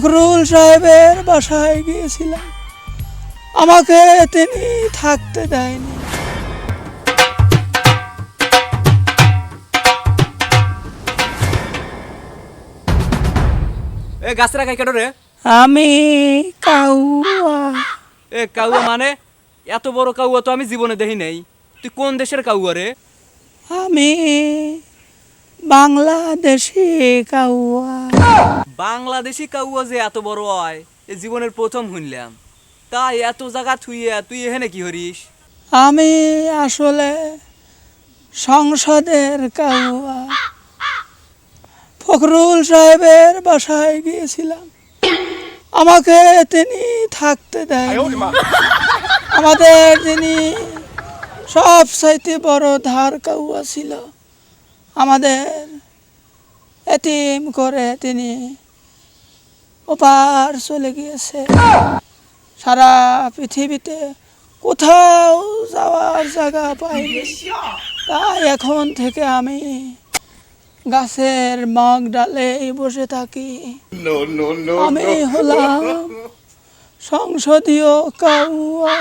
ফখরুল সাহেবের বাসায় গিয়েছিলাম। আমাকে তিনি থাকতে দেয়নি। এ গাছরা খাই কেটো রে? আমি কাউয়া। এ কাউয়া মানে? এত বড় কাউয়া তো আমি জীবনে দেখি নাই। তুই কোন দেশের কাউয়া রে? আমি বাংলাদেশি কাউয়া। বাংলাদেশি কাউয়া যে এত বড় হয় এ জীবনের প্রথম শুনলাম। তাই এত জায়গা থুইয়া তুই এখানে কি হরিস আমি আসলে সংসদের কাউয়া। ফখরুল সাহেবের বাসায় গিয়েছিলাম। আমাকে তিনি থাকতে দেয়নি। আমাদের যিনি সব চাইতে বড় ধার কাউয়া ছিল আমাদের এতিম করে তিনি ওপার চলে গিয়েছে। সারা পৃথিবীতে কোথাও যাওয়ার জায়গা পাইনি। তাই এখন থেকে আমি গাছের মগ ডালেই বসে থাকি। আমি হলাম সংসদীয় কাউয়া।